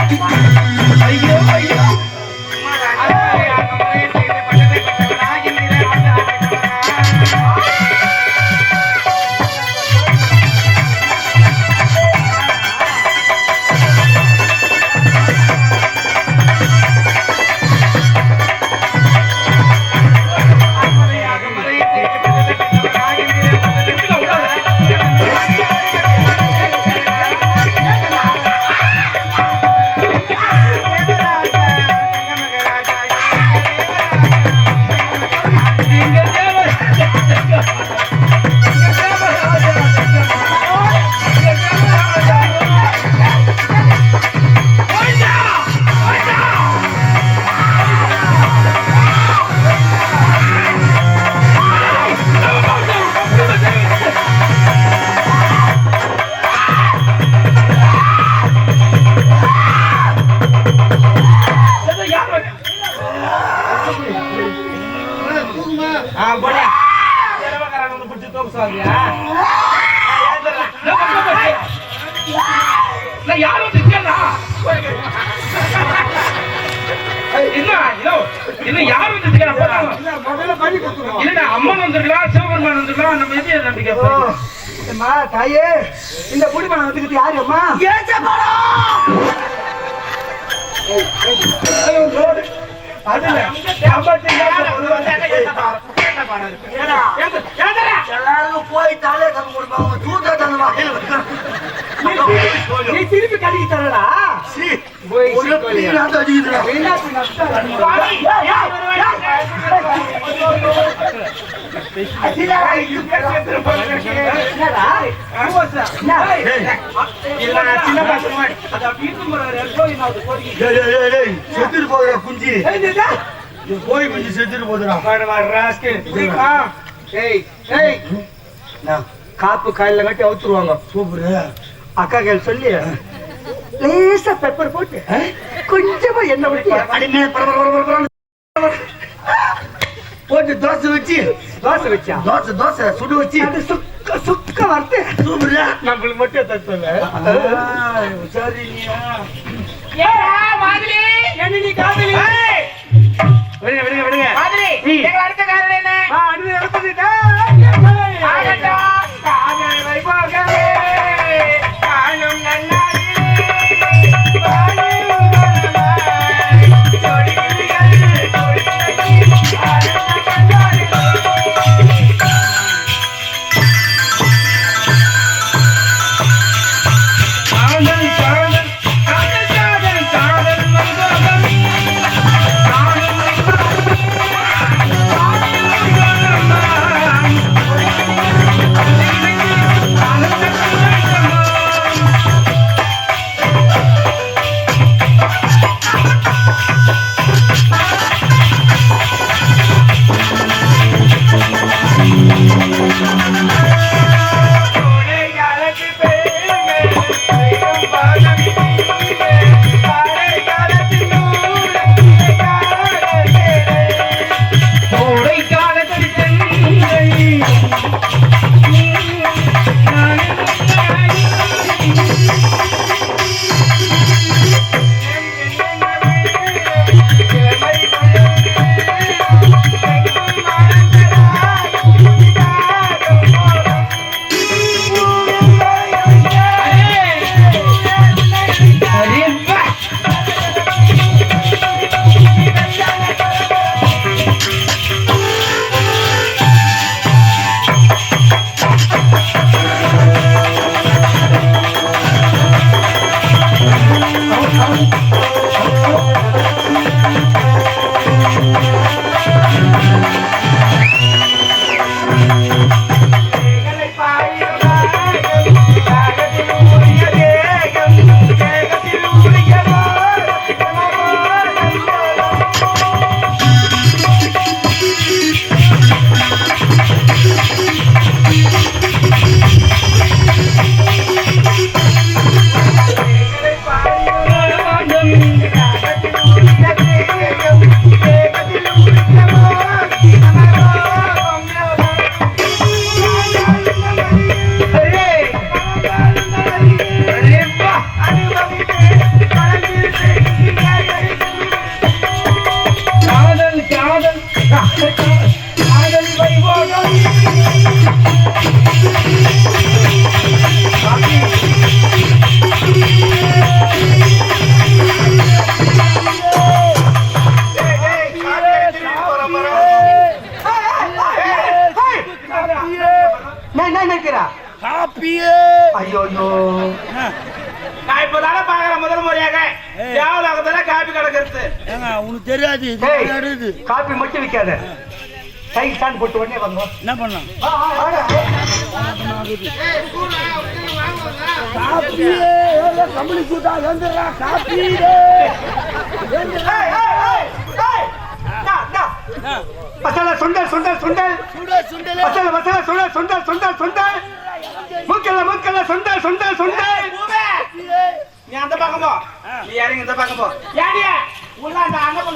ஐயோ ஆ இல்லடா அம்மன் வந்துருக்கலாம் சிவபெருமான் வந்துருக்கலாம் நம்ம எது நம்பிக்கை அம்மா தாயே இந்த குடிமனை வந்துக்கிட்டு யாரு அம்மா அதுல எல்லாரும் போய் தலையை கம்மி கொடுப்பாங்க தூத்த தந்த வகையில் நீ திருப்பி கடிக்கு தரடா செத்துட்டு போகுற குஞ்சு போய் குஞ்சு செத்துட்டு போதுடா ஏய் ஏய் காப்பு காயில கட்டி அவுத்துருவாங்க சூப்பரு அக்கா கேள் சொல்லி லேசா பெப்பர் போட்டு கொஞ்சமா எண்ணெய் ஊத்தி அடிமே போட்டு தோசை வச்சு தோசை வச்சா தோசை தோசை சுடு வச்சு அது சுக்க சுக்க வறுத்து சூப்பரு நம்மளுக்கு மட்டும் தத்துவங்க சரி என்ன நீ காதலி விடுங்க விடுங்க விடுங்க மாதிரி எங்க அடுத்த காரணம் என்ன அடுத்து எடுத்துக்கிட்ட ஸ்டாண்ட் போட்டு உடனே வந்தோம். என்ன பண்ணலாம். காப்பியே கம்பளி சூட்டா வந்துடுறா காப்பி ஏய், ஏய், ஏய், ஏய். இந்தா, இந்தா. மசாலா சுண்டல் சுண்டல் சுண்டல். மசாலா மசாலா சுண்டல் சுண்டல் சுண்டல் சுண்டல். மூக்கல்ல மூக்கல்ல சுண்டல் சுண்டல் சுண்டல். நீ அந்த பக்கம் போ. நீ இறங்கி இந்த பக்கம் போ. உள்ள அந்த அண்ணன்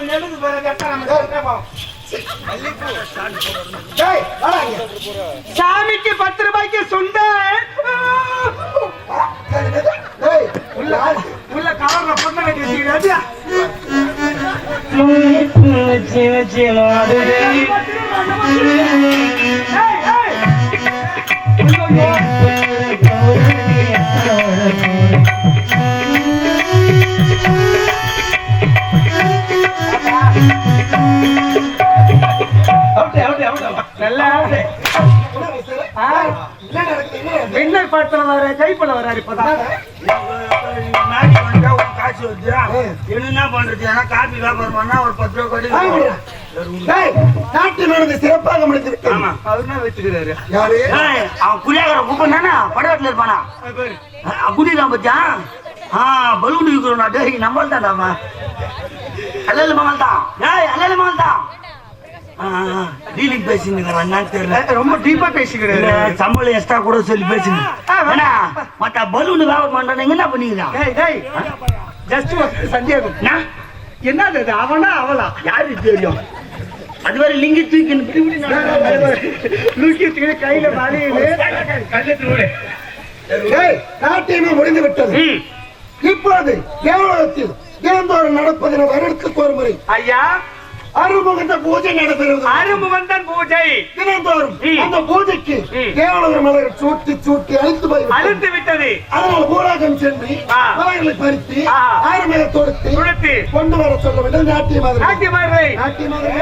போறது எப்ப நம்ம இங்க. சாமிக்கு பத்து ரூபாய்க்கு சொந்த உள்ள உள்ள கவர்ல பொண்ணு கட்டி வச்சுக்கிறாரு ஏய், ஏய். படத்துல வர ஜெயிப்பல வராரு இப்பதான். காசு வருது என்ன பண்றது? ஏன்னா வியாபாரம் பண்ணா ஒரு பத்து ரூபா கொடி நாட்டு நடந்து சிறப்பாக முடிந்திருக்கிறது ஆமா வச்சுக்கிறாரு யாரு? ஏய், அவன் குடியாக்கிற குப்பனானா படவட்டில் இருப்பானா? குடிதான் பத்தியா? ஆ பலூன் விற்கிறோம் நான் டேய் நம்மள் தான்டாமா அல்லல மகள் தான் ஏய் அல்லல மகள் தான் டீலிங் பேசினுங்க என்னன்னு தெரியல. ரொம்ப டீப்பா இல்ல, பேசிக்கிறாரு சம்பளம் எக்ஸ்ட்ரா கூட சொல்லி பேசுங்க. மத்த பலூன் வியாபாரம் பண்றாங்க என்ன பண்ணிக்கிறான் ஜஸ்ட் சந்தேகம். என்ன? என்னது இது? அவனா அவளா? யாருக்கு தெரியும்? அது வரை லிங்கி தூக்கி இப்படி இப்படி நடக்கிறாங்க. லூக்கிட்டு கையில நாட்டியமே முடிந்து விட்டது ம். இப்பொழுது தேவலோகத்தில் தினந்தோறும் நடப்பதின வருடத்துக்கு ஒரு முறை ஐயா? அறுமுகந்த பூஜை நடைபெறுவது அருமுகந்தன் பூஜை. தினந்தோறும். அந்த பூஜைக்கு. தேவலோக மலர் சூட்டி சூட்டி அழித்து போய் அழுத்து விட்டது. அதனால் பூராகம் சென்று. மலர்களை பறித்து ஆ. ஆறுமையை தொடுத்து துடுத்து கொண்டு வர சொல்ல வேண்டும் நாட்டிய மாதிரி நாட்டிய மாதிரி நாட்டிய மாதிரி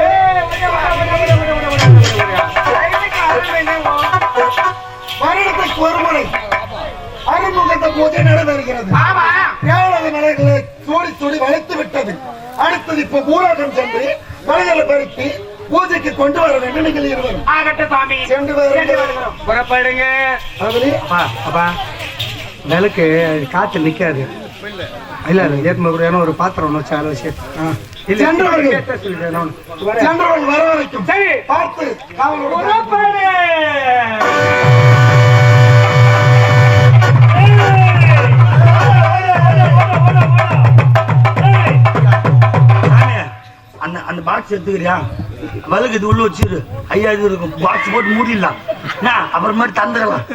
வருடத்துக்கு ஒரு முறை அறுமுகந்த பூஜை நடைபெறுகிறது. ஆமா. தேவலோக மலர்களை சூடி சூடி வளைத்து விட்டது. அடுத்தது இப்ப பூராகம் சென்று மலர்களை பறித்து பூஜைக்கு கொண்டு வர வேண்டும் நீங்கள் இருவர் ஆகட்டும் சாமி. சென்று வருகிறோம். புறப்படுங்க. அப்பா விளக்கு காத்து நிக்காது. இல்ல இல்ல ஏற்கனவே ஒரு பாத்திரம் ஒன்று வச்சு நான். வரேன். சென்றவர்கள் வர வரைக்கும் சரி. பார்த்து அந்த பாக்ஸ் எடுத்துக்கிறியா? வலுக்கு இது உள்ள வச்சிரு. ஐயா இது இருக்கும் பாக்ஸ் போட்டு மூடிடலாம். அப்புறம் மாதிரி தந்துடலாம்.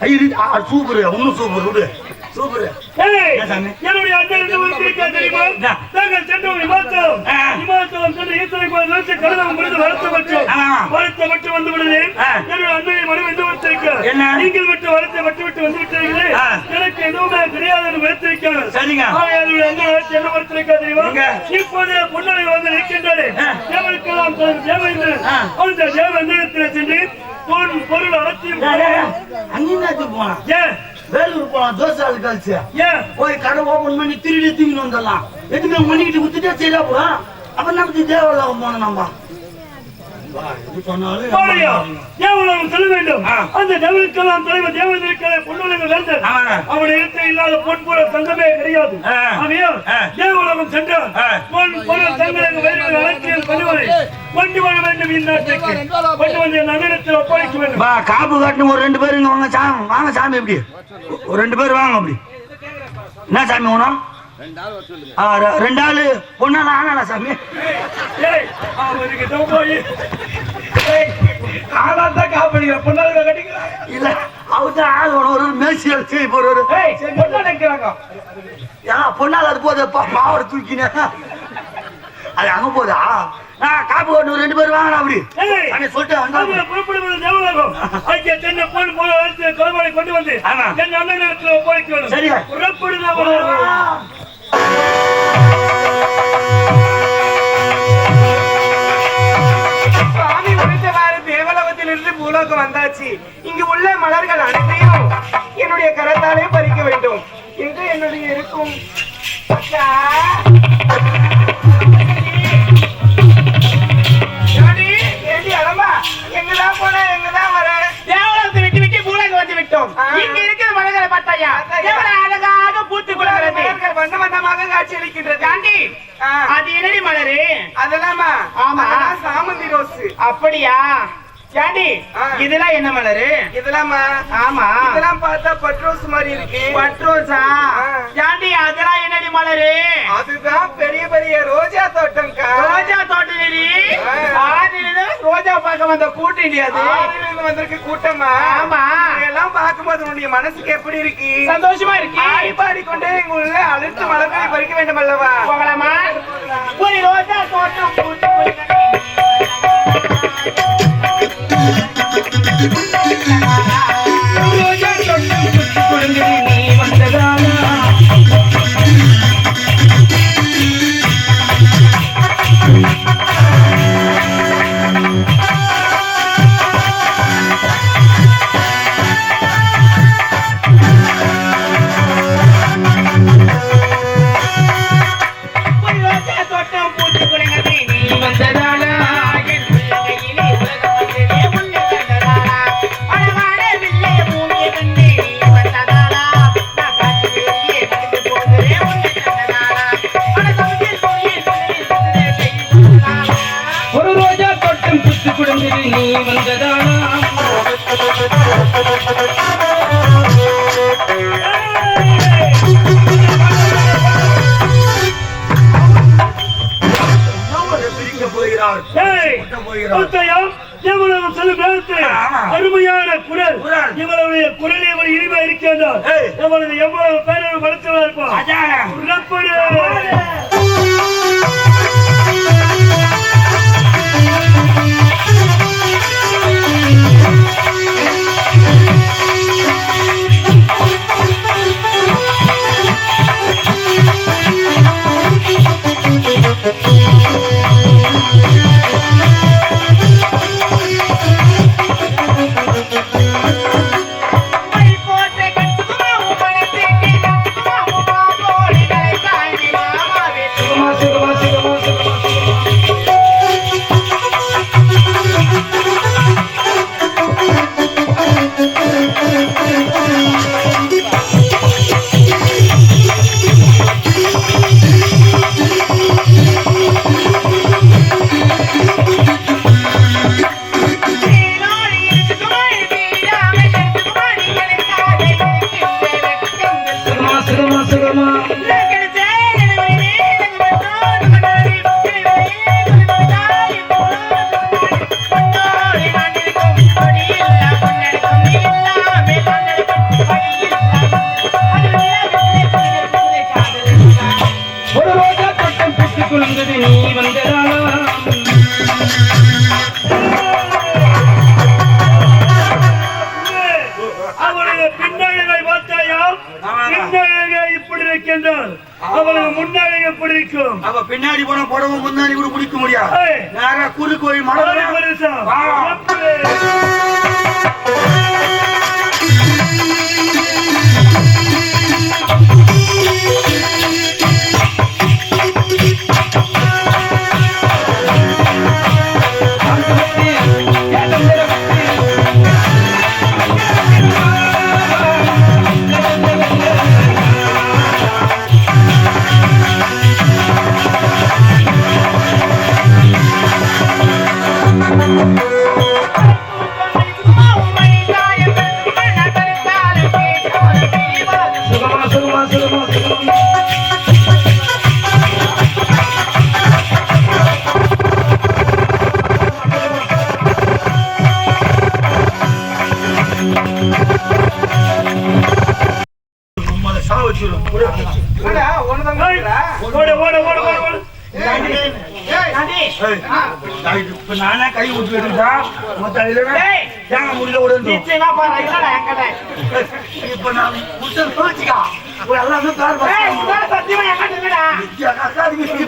ஐயா சூப்பர். ஒன்றும் சூப்பர் விடு. சூப்பர் என்னுடைய அண்ணன் தெரியுமா? நாங்கள் சென்றோம் இமாச்சலம். இமாச்சலம் சென்று ஈஸ்வரை கோயில் கடிதம் முடிந்து வருத்தப்பட்டோம். வருத்தப்பட்டு வந்து விடுதேன் ஆ. என்னுடைய அண்ணனை மனு வந்து விட்டிருக்க என்ன? நீங்கள் விட்டு வருத்த விட்டு வந்து விட்டீர்களே. எனக்கு எதுவுமே தெரியாது என்று வருத்திருக்கிறார் சரிங்க என்னுடைய அண்ணன் என்ன வருத்திருக்க தெரியுமா எங்க? இப்போது பொன்னலை வந்து நிற்கின்றாரு ஆ. தேவனுக்கெல்லாம் தரும் தேவேந்திரன் ஆ. அந்த தேவேந்திரத்தில் சென்று பொன் பொருள் அனைத்தையும் அங்கேயும் போலாம் ஏன் வேலூர் போலாம் தோசை ஆள் கழிச்சு? ஏன்? போய் கடை ஓபன் பண்ணி திருடி தூக்கிட்டு வந்துடலாம். எதுவுமே மணிக்கிட்டு குத்துட்டே சரியா போலாம் அப்ப நமக்கு தேவையில்லாம போனோம் நம்ம. தேவலோகம் செல்ல வேண்டும். அந்த தேவனுக்கெல்லாம் தலைவர் வேந்தன். அவன் இடத்தில் இல்லாத பொன் தங்கமே கிடையாது. தேவலோகம் பொருள் தங்களுக்கு வயிறு அலட்சியம் பண்ணுவதை கொண்டு வர வேண்டும் இந்நாட்டுக்கு கொண்டு வந்து என் நகரத்தில் ஒப்படைக்க வேண்டும். காப்பு காட்டுன்னு ஒரு ரெண்டு பேர் வாங்க சாமி. வாங்க சாமி எப்படி ஒரு ரெண்டு பேர் வாங்க அப்படி. என்ன சாமி ரெ- ரெண்டு ஆளு பொண்ணால ஆனாடா சாமி? ஏய், அவருக்கு இதோ போய். ஆதான் தான் காப்படிக்கிற பொண்ணாளுங்க கட்டிக்கிறாங்க இல்ல ஆள் ஒரு மேசி அடிச்சு இப்போ ஒரு பொண்ணா நிக்கிறாங்க ஏன்னா பொண்ணால அது போது மாவட்ட தூக்கினே. அது அங்க போதா? காப்பு காட்டு ரெண்டு பேர் வாங்கடா அப்படி. சொல்லிட்டு புறப்படுவது தேவலோகம். அங்கே சென்னை பொன் கொலைபாடை கொண்டு வந்து. என் அண்ணனிடத்தில் ஒப்படைக்க வேண்டும். சரியா? புறப்படு தேவலோகத்திலிருந்து பூலோகம் வந்தாச்சு. இங்கு உள்ள மலர்கள் அனைத்தையும் என்னுடைய கரத்தாலே பறிக்க வேண்டும். எங்கு என்னுடைய இருக்கும் அக்கா. எங்கதான் போன, எங்கதான் வர? விட்டு விட்டு பூலோகம் வந்து விட்டோம். இங்க இருக்கிற மலர்களை பார்த்தாயா. எவ்வளவு அழகாக பூத்து மலர்கள் வண்ண வண்ணமாக காட்சியளிக்கின்றது. காந்தி ஆ, அது என்னடி மலரு? அதெல்லாமா? ஆமா. சாமந்தி ரோஸ். அப்படியா? ஏண்டி. இதெல்லாம் என்ன மலரு? இதெல்லாமா? ஆமா. இதெல்லாம் பார்த்தா பட்ரோஸ் மாதிரி இருக்கு. பட்ரோஸா. ஏண்டி அதெல்லாம் என்னடி மலரு? அதுதான் பெரிய பெரிய ரோஜா தோட்டம்க்கா. ரோஜா. ஆதிலிருந்து ரோஜா பார்க்க வந்த கூட்டி அது. ஆறிலிருந்து வந்திருக்கு கூட்டமா? ஆமா. இதெல்லாம் பார்க்கும்போது உன்னுடைய மனசுக்கு எப்படி இருக்கு? சந்தோஷமா இருக்கு. ஆடி பாடிக்கொண்டே உள்ள அழுத்து மலர்களை பறிக்க வேண்டும் அல்லவா போகலாமா? ஒரு ரோஜா தோட்டம் பூத்து குலுங்குது. பார்த்தாயா? எவ்வளவு செல்லும் நேரத்தில். அருமையான குரல் குரல். இவளுடைய குரல் எவ்வளவு இருக்கின்றார். எவ்வளவு எவ்வளவு வளர்த்தவா இருப்பான் கொள்கிறது நீ அவளுடைய பின்னழகை பார்த்தாயா? பின்னழகை இப்படி இருக்கின்றார். அவளுக்கு முன்னழகு எப்படி இருக்கும்? அவ பின்னாடி போன புடவை முன்னாடி கூட முடிக்க முடியாது. நேரா குறு கோழி அவளுக்கு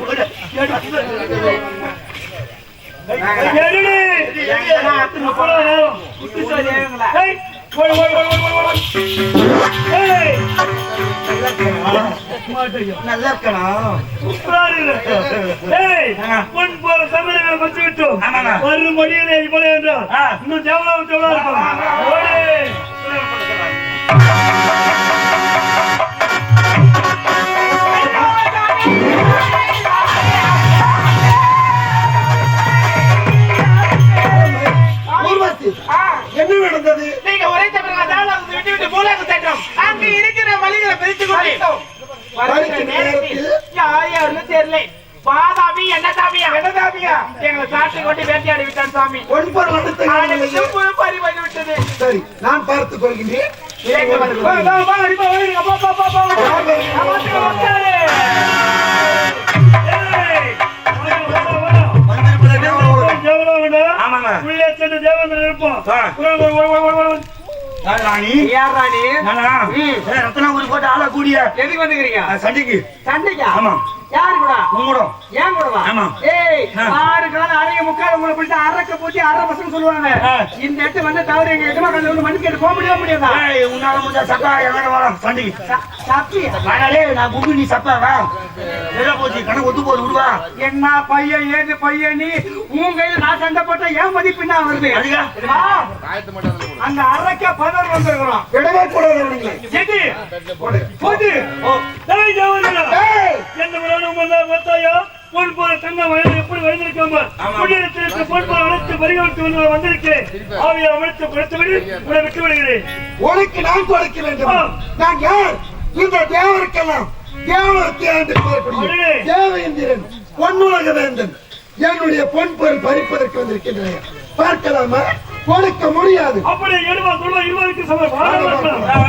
ஓடு ஏய் மாட்டையா நல்லா இருக்கணும் ஏய், பொன் போல மச்சு விட்டோம். வரும் என்றால், இன்னும் தேவலாவுக்கு எவ்வளவு இருக்கும்? நடந்தது நீங்க ஒரே தவிர அதாவது விட்டு விட்டு அங்க இருக்கிற வழிகளை பிரித்து கொண்டு வருகிற நேரத்தில் யார் யாருன்னு தெரியல பாதாபி என்ன தாபியா என்ன தாபியா எங்களை சாட்டி கொண்டு வேட்டையாடி விட்டான் சாமி ஒன்பது விட்டது சரி நான் பார்த்துக். உள்ளே ராணி? யார் ராணி? நானா? ரத்னாபுரி போட்டு ஆளா கூடிய? எதுக்கு வந்துக்கிறீங்க? சண்டைக்கு. சண்டைக்கா? ஆமா. யாரு கூட? உங்களோட ஏன் கூடவா? ஆமா. ஏய். ஆறு காலம் அரைய முக்கால் உங்களை பிடிச்ச அரக்க பூச்சி அரை பசங்க சொல்லுவாங்க. இந்த இடத்து வந்து தவிர எங்க எஜமா கண்டு வந்து கேட்டு போக முடியாது? உன்னால முடிஞ்ச சக்கா எனக்கு வர சண்டைக்கு. என்ன பையன் ஏது பையன் நீ? உன் கையில நான் சண்டை போட்டா ஏன் மதிப்புன்னா வருது? அந்த அரக்க பதர் வந்திருக்கிறோம் விடவே அவனுங்களை. செட்டி. போட்டு. உனக்கு நான் கொடுக்க வேண்டும். நான் யார்? இந்த தேவருக்கெல்லாம். தேவேந்திரன் பொன்னுலக வேந்தன். என்னுடைய பொன் பொருள் பறிப்பதற்கு வந்திருக்கின்றன. பார்க்கலாமா? கொடுக்க முடியாது. அப்படி சொல்வா இருவருக்கு சமம்.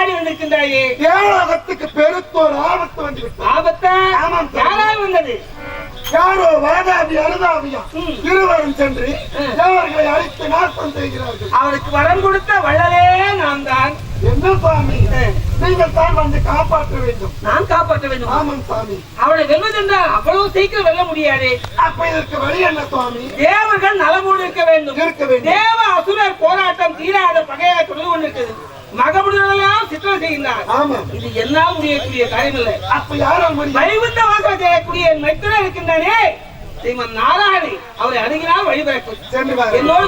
நாடி வந்திருக்கின்றாயே. தேவலோகத்துக்கு பெருத்தோர் ஆபத்து வந்து ஆபத்தா? ஆமாம் வந்தது? யாரோ வாதாபி அனுதாபியா. இருவரும் சென்று. தேவர்களை அழித்து நாசம் செய்கிறார்கள். அவருக்கு வரம் கொடுத்த வள்ளலே நான் தான் என்ன சுவாமி நீங்கள் தான் வந்து காப்பாற்ற வேண்டும். நான் காப்பாற்ற வேண்டும். ஆமாம் சுவாமி அவளை வெல்வதென்றால் அவ்வளவு சீக்கிரம் வெல்ல முடியாது. அப்ப இதற்கு வழி என்ன சுவாமி தேவர்கள் நலமோடு இருக்க வேண்டும். இருக்க வேண்டும். தேவ அசுரர் போராட்டம் தீராத பகையாக தொடர்ந்து கொண்டிருக்கிறது. மகமுடிகளெல்லாம் சித்திரம் செய்கின்றார் ஆமாம் இது என்னால் முடியக்கூடிய காரியம் இல்லை அப்ப முடியும்? வைகுந்த வாசல் செய்யக்கூடிய என் மைத்துனர் இருக்கின்றானே ஸ்ரீமன் நாராயணி அவரை அணுகினால் வழிபிறக்கும். என்னோடு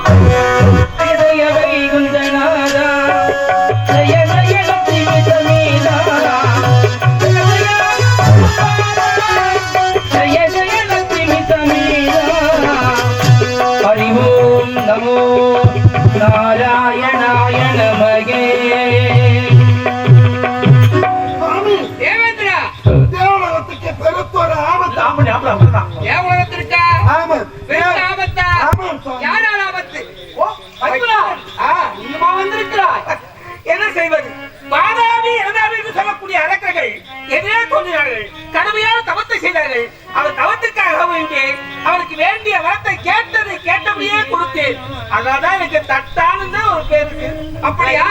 என்று சொல்லக்கூடிய அரக்கர்கள் எதிரே தோன்றினார்கள். கடுமையான தவத்தை செய்தார்கள். அவர் தவத்துக்காக வேண்டி அவருக்கு வேண்டிய வரத்தை கேட்டதை கேட்டபடியே கொடுத்தேன். அதனால்தான் எனக்கு தட்டானது ஒரு பேர் இருக்கு. அப்படியா?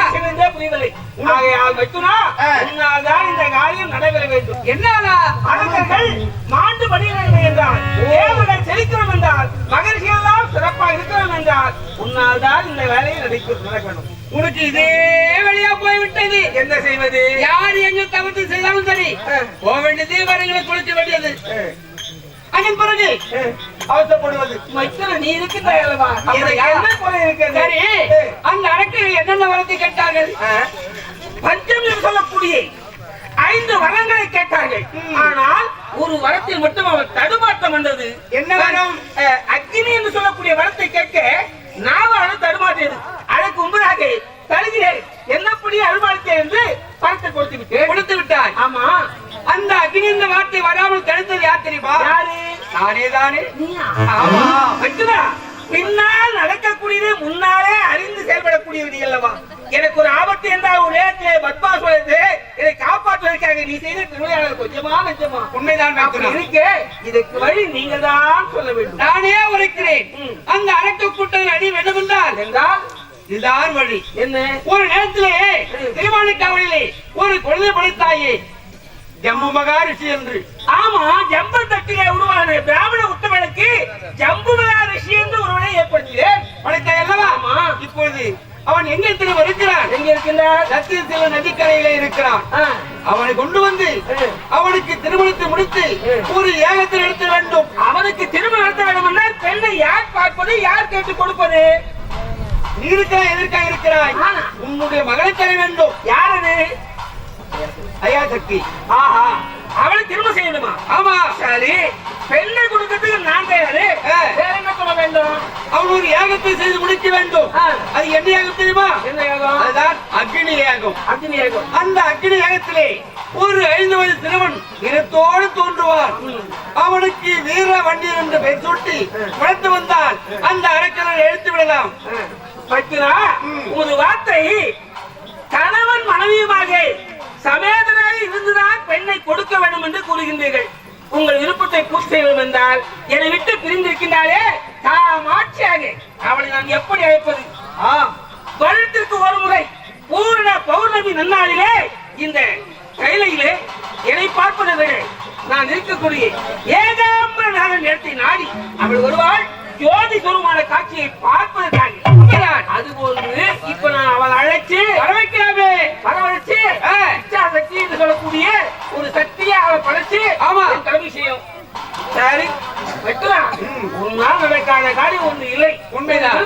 புரியவில்லை. ஆகையால் வைத்துனா உன்னால்தான் இந்த காரியம் நடைபெற வேண்டும். என்னாலா? அரக்கர்கள் மாண்டு பணிகிறார்கள் என்றால் தேவர்கள் செழிக்கிறோம் என்றால் மகிழ்ச்சி எல்லாம் சிறப்பாக இருக்கிறோம் என்றால் உன்னால் தான் இந்த வேலையை நடைபெற வேண்டும் உனக்கு இதே வழியா போய்விட்டது. என்ன செய்வது? யார் எங்க தவறு செய்தாலும் சரி. போக வேண்டியது வரங்களை கொடுக்க வேண்டியது. அதன் பிறகு அவசரப்படுவது. மற்றொரு நீ இருக்கின்றாய் அல்லவா என்ன குறை இருக்கிறது? சரி அந்த அரக்கர்கள் என்னென்ன வரத்தை கேட்டார்கள்? பஞ்சம் சொல்லக்கூடிய ஐந்து வரங்களை கேட்டார்கள். ஆனால் ஒரு வரத்தில் மட்டும் அவர் தடுமாற்றம் வந்தது. என்ன வரம்? அஹ், அக்னி என்று சொல்லக்கூடிய வரத்தை கேட்க நாவாலும் தடுமாற்றியது அதற்கு முன்பதாக தருகிறேன் என்னப்படி அருள்வாழ்த்தேன் என்று பணத்தை கொடுத்து விட்டு கொடுத்து விட்டாய் ஆமா அந்த அக்னி இந்த வார்த்தை வராமல் தடுத்தது யார் தெரியுமா யாரு நானே தானே நீயா? ஆமா பின்னால் நடக்கக்கூடியது முன்னாலே அறிந்து செயல்படக்கூடிய விதி அல்லவா? எனக்கு ஒரு ஆபத்து என்றால் ஒரு நேரத்திலே பத்மா சொல்லுது இதை காப்பாற்றுவதற்காக நீ செய்த திருவிழாவில் கொஞ்சமா நிஜமா உண்மைதான். இருக்க இதுக்கு வழி நீங்க தான் சொல்ல வேண்டும். நானே உரைக்கிறேன். அந்த அரக்க கூட்டம் அடி வேண்டுமென்றால் என்றால்? இதுதான் வழி. என்ன? ஒரு நேரத்திலே திருவாணிக்காவலிலே ஒரு குழந்தை படைத்தாயே ஜம்மு மகாரிஷி என்று. ஆமா ஜம்பு தட்டிலே உருவான பிராமண உத்தமனுக்கு ஜம்பு ரிஷி என்று ஒருவனை அல்லவா ஆமா. இப்பொழுது அவன் எங்கே திரும்ப இருக்கிறான்? எங்க இருக்கின்றார் சத்தியசிவ நதிக்கரையிலே இருக்கிறான். அவனை கொண்டு வந்து. அவனுக்கு திருமணத்தை முடித்து. ஒரு ஏகத்தில் எடுத்த வேண்டும். அவனுக்கு திருமணம் நடத்த வேண்டும் என்றால் பெண்ணை யார் பார்ப்பது யார் கேட்டு கொடுப்பது? நீ இருக்கிறாய் எதற்காக இருக்கிறாய். உன்னுடைய மகளை தர வேண்டும். யார் அது? ஐயா சக்தி. ஆஹா. அவளை திரும்ப செய்யணுமா? ஆமா. சரி. பெண்ணை கொடுக்கறதுக்கு நான் தயாரு. வேற என்ன சொல்ல வேண்டும்? அவன் ஒரு யாகத்தை செய்து முடிக்க வேண்டும். அது என்ன யாகம் தெரியுமா? என்ன யோகம்? அதுதான் அக்னி யாகம். அக்னி யோகம். அந்த அக்னி யாகத்திலே ஒரு ஐந்து வயது சிறுவன் இனத்தோடு தோன்றுவார் அவனுக்கு வீர வண்டியர் என்ற பெயர் சூட்டி வளர்த்து வந்தால் அந்த அரக்கனை எழுத்து விடலாம். பத்தினா ஒரு வார்த்தை கணவன் மனைவியுமாக சமேதனாக இருந்துதான் பெண்ணை கொடுக்க வேண்டும் என்று கூறுகின்றீர்கள். உங்கள் விருப்பத்தை பூர்த்தி செய்ய வேண்டும் என்றால் என்னை விட்டு பிரிந்திருக்கின்றாலே தாமாட்சியாக அவளை நான் எப்படி அழைப்பது? ஆ வருடத்திற்கு ஒரு முறை பூரண பௌர்ணமி நன்னாளிலே இந்த கைலையிலே என்னை பார்ப்பதை நான் இருக்கக்கூடிய ஏகாம்பர நாதன் இடத்தை நாடி அவள் வருவாள் ஜோதி சுரமான காட்சியை பார்ப்பதற்காக உண்மைதான். அதுபோன்று இப்ப நான் அவள் அழைச்சு வரவைக்கலாமே வரவழைச்சு இச்சா சக்தி என்று சொல்லக்கூடிய ஒரு சக்தியை அவள் படைச்சு ஆமா என் கடமை செய்யும் சரி வெட்டுலாம் உன்னால் நடக்காத காரியம் ஒன்று இல்லை. உண்மைதான்.